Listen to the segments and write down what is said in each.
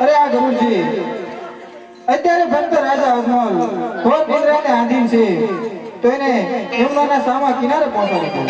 અરે આ ગુરુજી, અત્યારે ભક્ત રાજા અજમલ ઘોર નિદ્રાને આધીન છે. તો એને યમુનાના સામા કિનારે પહોંચાડે દો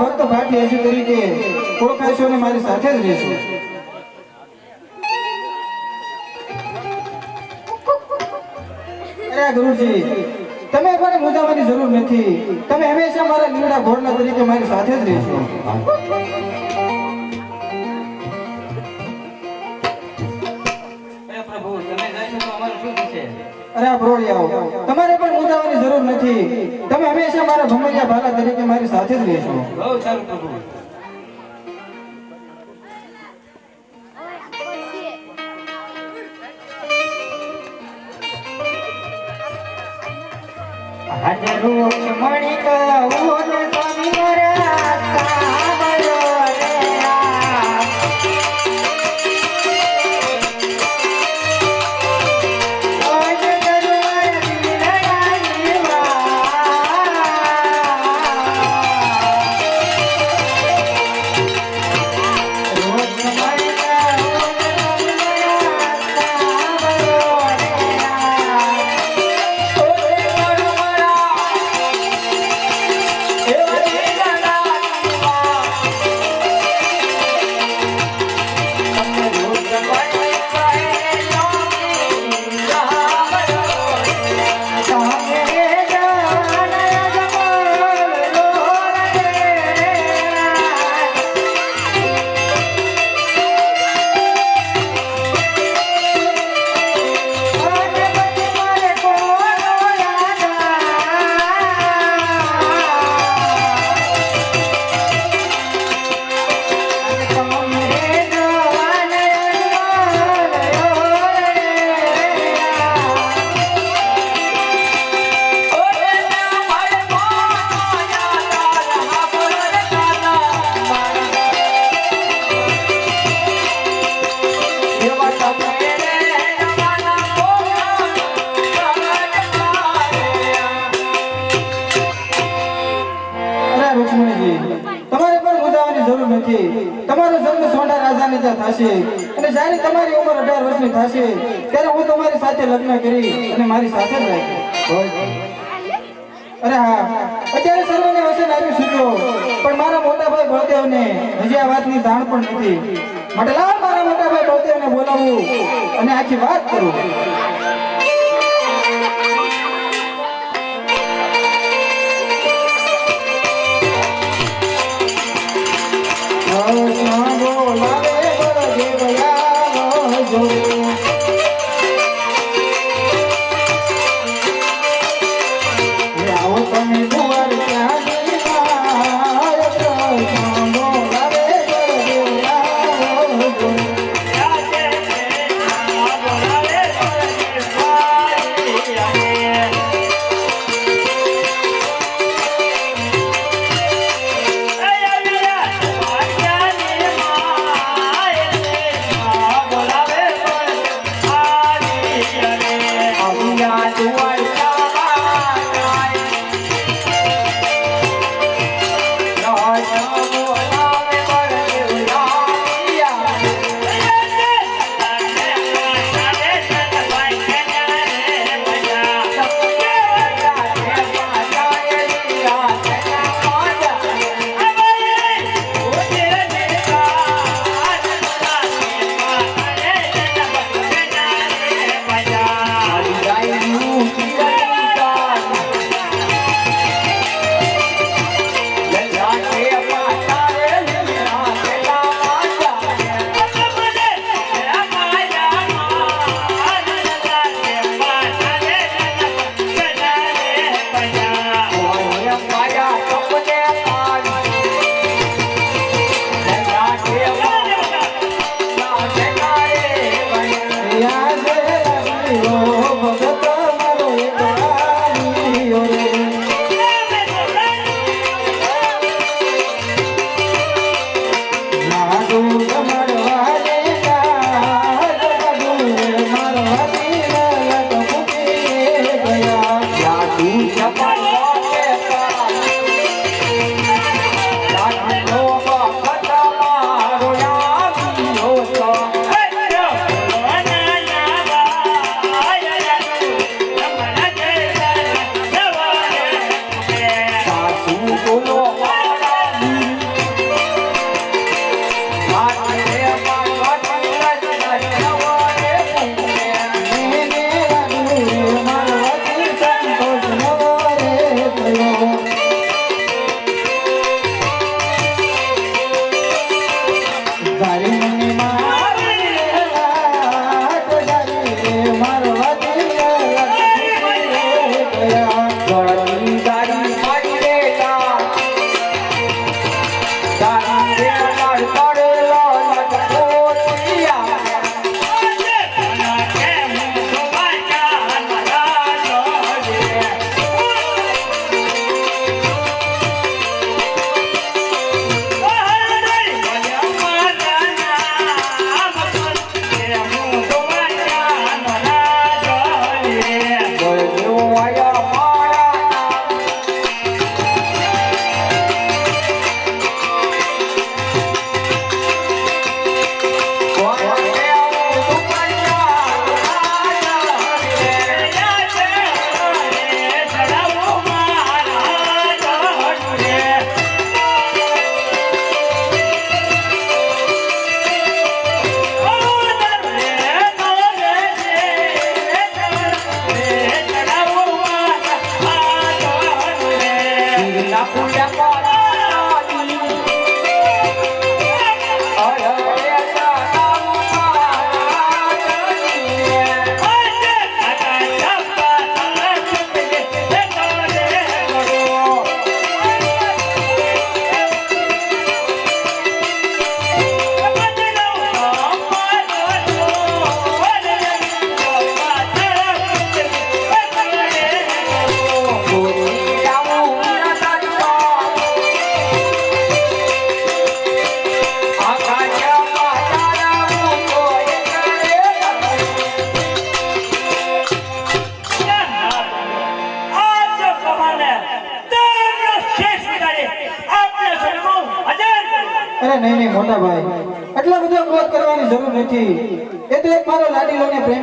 ભક્ત ભાટી હજુ તરીકે ઓળખાશો ને મારી સાથે જ રહેશો ગુરુજી તમે પણ મુજાવાની જરૂર નથી. તમે હંમેશા મારા લીમડા ઘોડના તરીકે મારી સાથે જ રહેશો અરે આ પ્રોળિયાઓ તમારે મૂંઝાવાની જરૂર નથી. તમે હંમેશા મારા ભમૈયા ભાલા તરીકે મારી સાથે જ રહેશો. બહુ સારું પ્રભુ. હાજરો મણિક તમારો જન્મ સોંડા રાજાને ત્યાં થશે અને જ્યારે તમારી ઉંમર અઢાર વર્ષની થશે ત્યારે હું તમારી સાથે લગ્ન કરી અને મારી સાથે જ અરે હા અત્યારે સર્વને વચન આપી શક્યો પણ મારા મોટા ભાઈ બળદેવને હજી આ વાતની જાણ પણ નથી. માટે લાવ મારા મોટા ભાઈ બળદેવને બોલાવું અને આખી વાત કરું.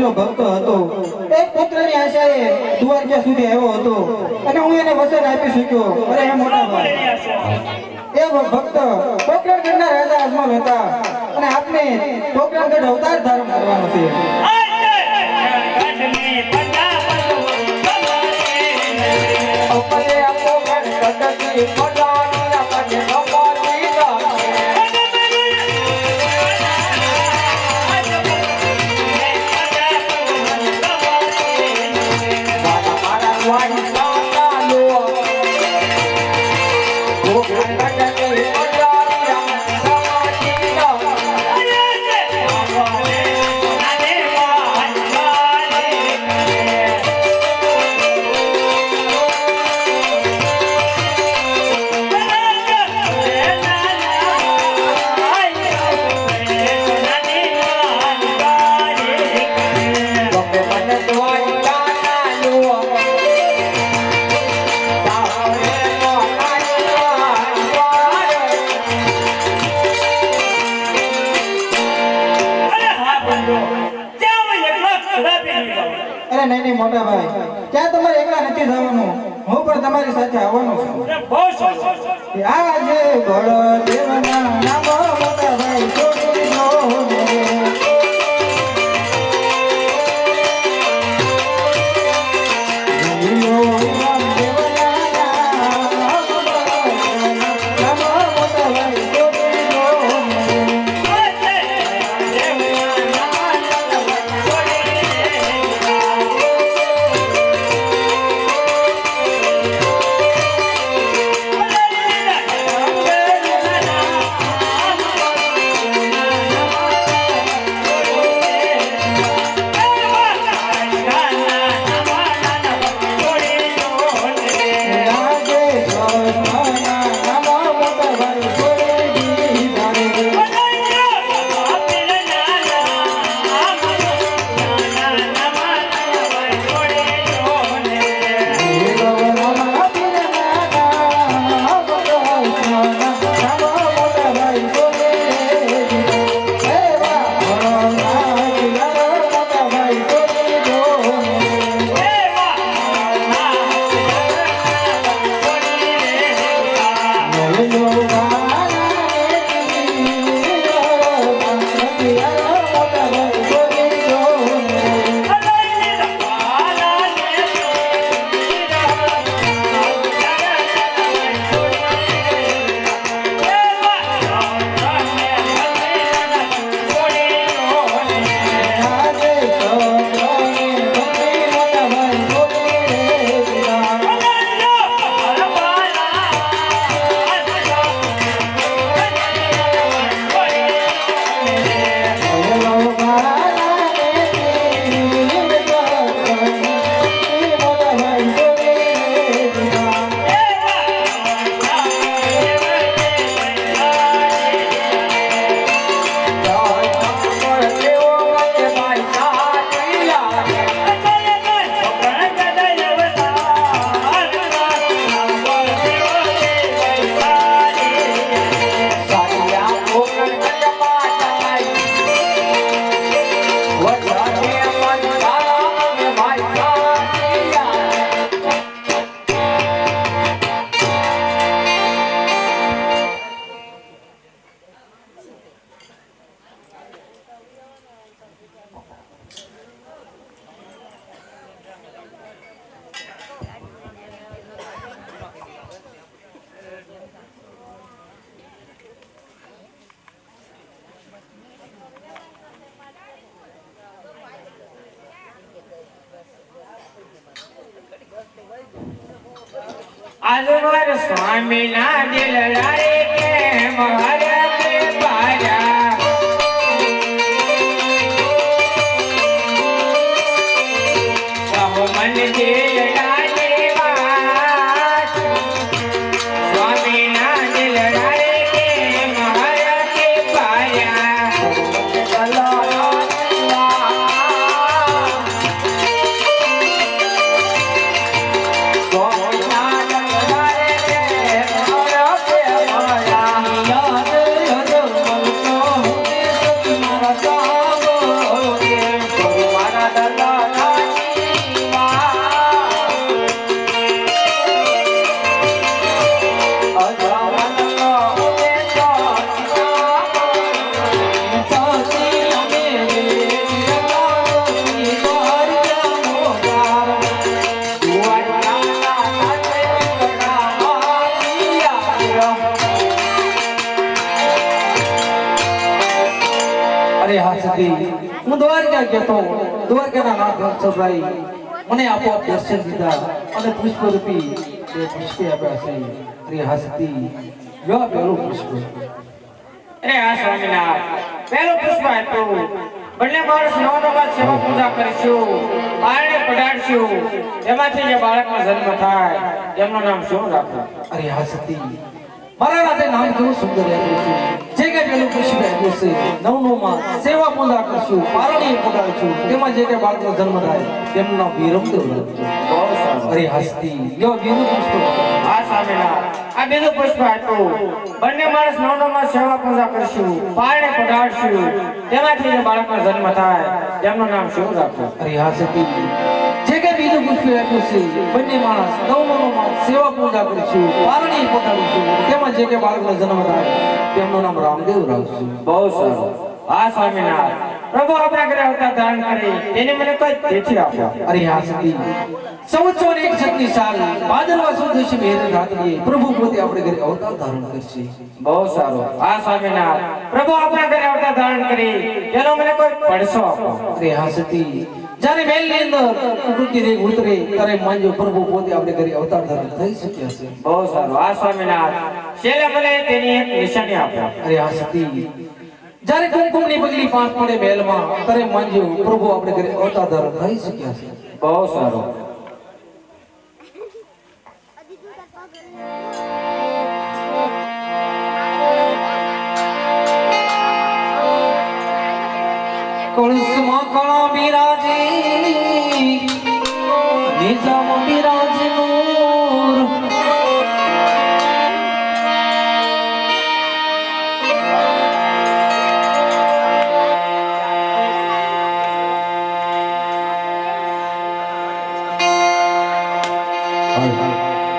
ને ભક્ત હતો. એક પુત્રની આશાએ દ્વારકા સુધી આવ્યો હતો. અને હું એને વચન આપી શક્યો. અરે હે મોટા ભાઈ. એ ભક્ત પોકરણગઢના રાજા અજમલ હતા. અને આપને પોકરણગઢ અવતાર ધારણ કરવાનો છે. করো ના દ્વારકાના નાથ મને આપો દર્શન દીધા અને પુષ્પરૂપી એ પુષ્પે આપ્યા છે. અરે હા યો આ પુષ્પ. અરે આ સ્વામિનાથ પહેલું પુષ્પ આપ્યું. બંને વર્ષ નવ નવાજ સેવા પૂજા કરીશું બાળને પડાડશું એમાંથી જે બાળકનો જન્મ થાય તેમનું નામ શું રાખવું? અરે હા મારા રાતે નામ કેવું સુંદર રાખ્યું છે? કે પેલું પુષ્પ નવ નવમાં સેવા પૂજા કરશું પારણી પગાડશું. તેમાં જે કે બાળકનો જન્મ થાય તેમનો વિરમ અરે હસ્તી યો બીજું પુષ્પ આ સામેના આ બીજું પુષ્પ આપ્યું બંને માણસ નવ નવમાં સેવા પૂજા કરશું બારણે પડાડશું તેમાંથી જે બાળકનો જન્મ થાય તેમનું નામ શું રાખવું અરે હા સતી જે કે બીજું પુષ્પ આપ્યું છે બંને માણસ નવ નવમાં સેવા પૂજા કરીશું પારણી પગાડીશું તેમાં જે કે બાળકનો જન્મ થાય તેમનું નામ રામદેવ રાખશું બહુ સારું. આ સ્વામિનારાયણ. પ્રભુ આપણા ઘરે આવતા ધારણ કરી તેને મને કોઈ તેથી આપ્યા. અરે આ સતી સંવત્સર એક શક્તિ સાલ ભાદરવા સુદ દશમી હેત રાત્રિએ પ્રભુ પોતે આપણે ઘરે અવતાર ધારણ કરશે. બહુ સારું. આ સ્વામિનારાયણ. પ્રભુ આપણા ઘરે આવતા ધારણ કરી તેનો મને કોઈ પડસો આપો. અરે આ સતી જ્યારે મહેલની અંદર કૃતિ રેગ ઉતરે ત્યારે માનજો પ્રભુ પોતે આપણે ઘરે અવતાર ધારણ થઈ શક્યા છે. બહુ સારું. આ સ્વામિનાથ છેલ્લે ભલે તેની એક નિશાની આપો. અરે હા સતી જ્યારે કુમકુમની પગલી પાંચ પડે મહેલમાં ત્યારે માનજો પ્રભુ આપણે ઘરે અવતાર ધારણ થઈ શક્યા છે. બહુ સારું. કળશમાં કળા બિરાજી નિજામ બિરાજ નૂર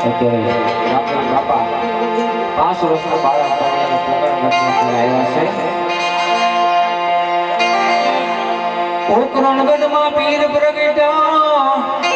અત્યારે આપણા બાપા પાંચ વર્ષના બાળક બનીને પ્રકરણ ઘટનાથી આવ્યા છે. પોકરણગઢમાં પીર এটা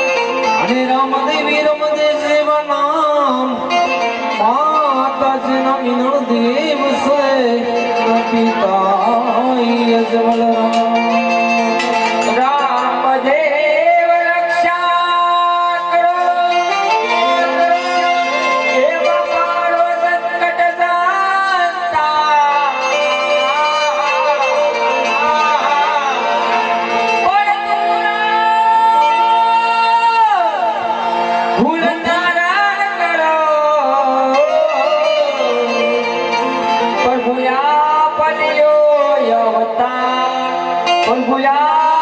恩惠呀。